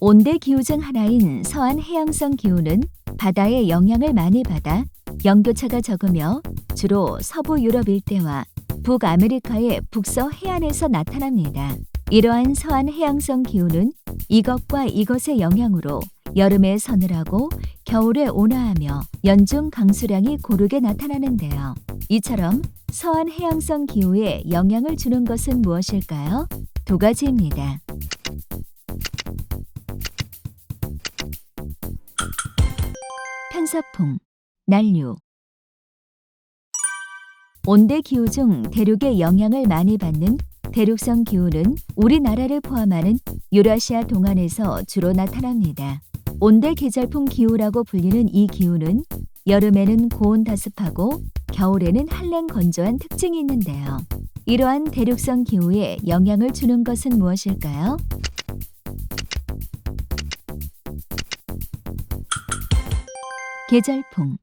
온대 기후 중 하나인 서한 해양성 기후는 바다의 영향을 많이 받아 연교차가 적으며 주로 서부 유럽 일대와 북아메리카의 북서 해안에서 나타납니다. 이러한 서한 해양성 기후는 이것과 이것의 영향으로 여름에 서늘하고 겨울에 온화하며 연중 강수량이 고르게 나타나는데요. 이처럼 서한 해양성 기후에 영향을 주는 것은 무엇일까요? 두 가지입니다. 편서풍, 난류 온대 기후 중 대륙의 영향을 많이 받는 대륙성 기후는 우리나라를 포함하는 유라시아 동안에서 주로 나타납니다. 온대 계절풍 기후라고 불리는 이 기후는 여름에는 고온 다습하고 겨울에는 한랭 건조한 특징이 있는데요. 이러한 대륙성 기후에 영향을 주는 것은 무엇일까요? 계절풍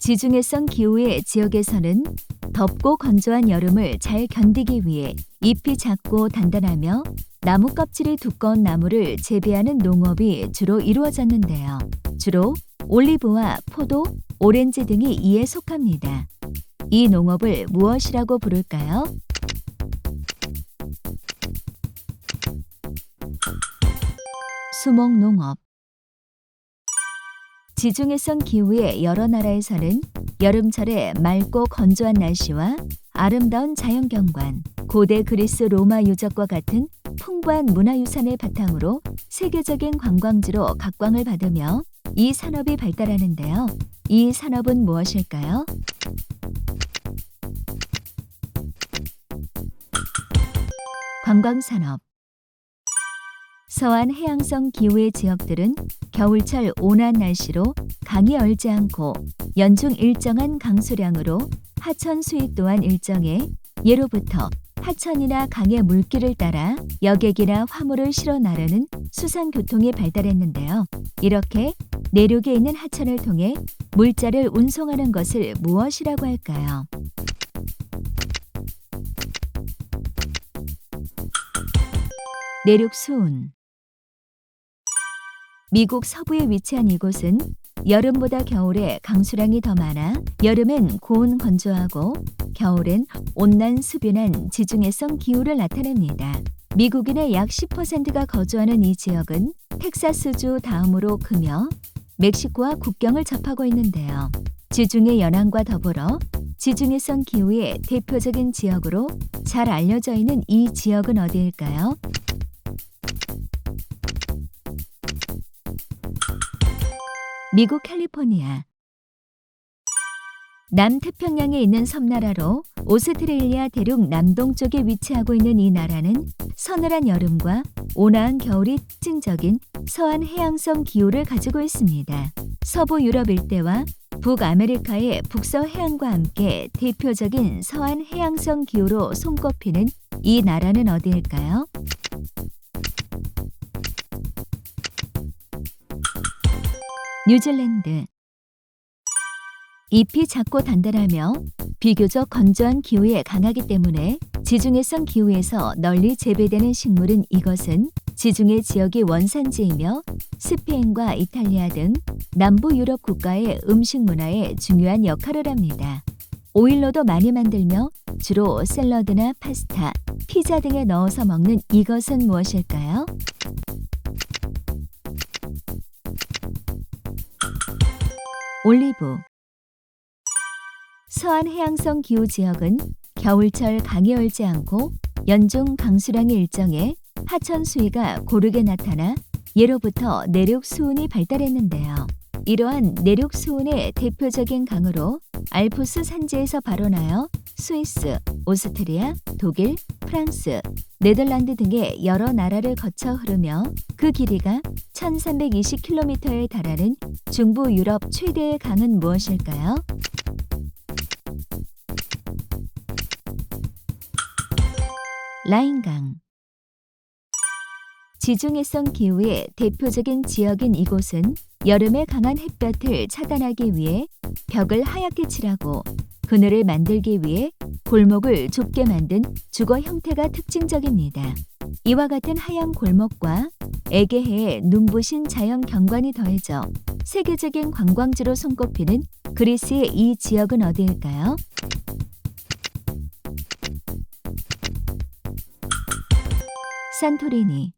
지중해성 기후의 지역에서는 덥고 건조한 여름을 잘 견디기 위해 잎이 작고 단단하며 나무 껍질이 두꺼운 나무를 재배하는 농업이 주로 이루어졌는데요. 주로 올리브와 포도, 오렌지 등이 이에 속합니다. 이 농업을 무엇이라고 부를까요? 수목농업 지중해성 기후의 여러 나라에서는 여름철에 맑고 건조한 날씨와 아름다운 자연경관, 고대 그리스 로마 유적과 같은 풍부한 문화유산을 바탕으로 세계적인 관광지로 각광을 받으며 이 산업이 발달하는데요. 이 산업은 무엇일까요? 관광산업 서한 해양성 기후의 지역들은 겨울철 온화한 날씨로 강이 얼지 않고 연중 일정한 강수량으로 하천 수위 또한 일정해 예로부터 하천이나 강의 물길을 따라 여객이나 화물을 실어 나르는 수상 교통이 발달했는데요. 이렇게 내륙에 있는 하천을 통해 물자를 운송하는 것을 무엇이라고 할까요? 내륙 수운 미국 서부에 위치한 이곳은 여름보다 겨울에 강수량이 더 많아 여름엔 고온 건조하고 겨울엔 온난 수변한 지중해성 기후를 나타냅니다. 미국인의 약 10%가 거주하는 이 지역은 텍사스주 다음으로 크며 멕시코와 국경을 접하고 있는데요. 지중해 연안과 더불어 지중해성 기후의 대표적인 지역으로 잘 알려져 있는 이 지역은 어디일까요? 미국 캘리포니아 남태평양에 있는 섬나라로 오스트레일리아 대륙 남동쪽에 위치하고 있는 이 나라는 서늘한 여름과 온화한 겨울이 특징적인 서한 해양성 기후를 가지고 있습니다. 서부 유럽 일대와 북아메리카의 북서 해안과 함께 대표적인 서한 해양성 기후로 손꼽히는 이 나라는 어디일까요? 뉴질랜드 잎이 작고 단단하며 비교적 건조한 기후에 강하기 때문에 지중해성 기후에서 널리 재배되는 식물은 이것은 지중해 지역이 원산지이며 스페인과 이탈리아 등 남부 유럽 국가의 음식 문화에 중요한 역할을 합니다. 오일로도 많이 만들며 주로 샐러드나 파스타, 피자 등에 넣어서 먹는 이것은 무엇일까요? 올리브 서한 해양성 기후 지역은 겨울철 강이 얼지 않고 연중 강수량이 일정해 하천 수위가 고르게 나타나 예로부터 내륙 수운이 발달했는데요. 이러한 내륙 수운의 대표적인 강으로 알프스 산지에서 발원하여 스위스, 오스트리아, 독일, 프랑스, 네덜란드 등의 여러 나라를 거쳐 흐르며 그 길이가 1320km에 달하는 중부 유럽 최대의 강은 무엇일까요? 라인강 지중해성 기후의 대표적인 지역인 이곳은 여름에 강한 햇볕을 차단하기 위해 벽을 하얗게 칠하고 그늘을 만들기 위해 골목을 좁게 만든 주거 형태가 특징적입니다. 이와 같은 하얀 골목과 에게해의 눈부신 자연 경관이 더해져 세계적인 관광지로 손꼽히는 그리스의 이 지역은 어디일까요? 산토리니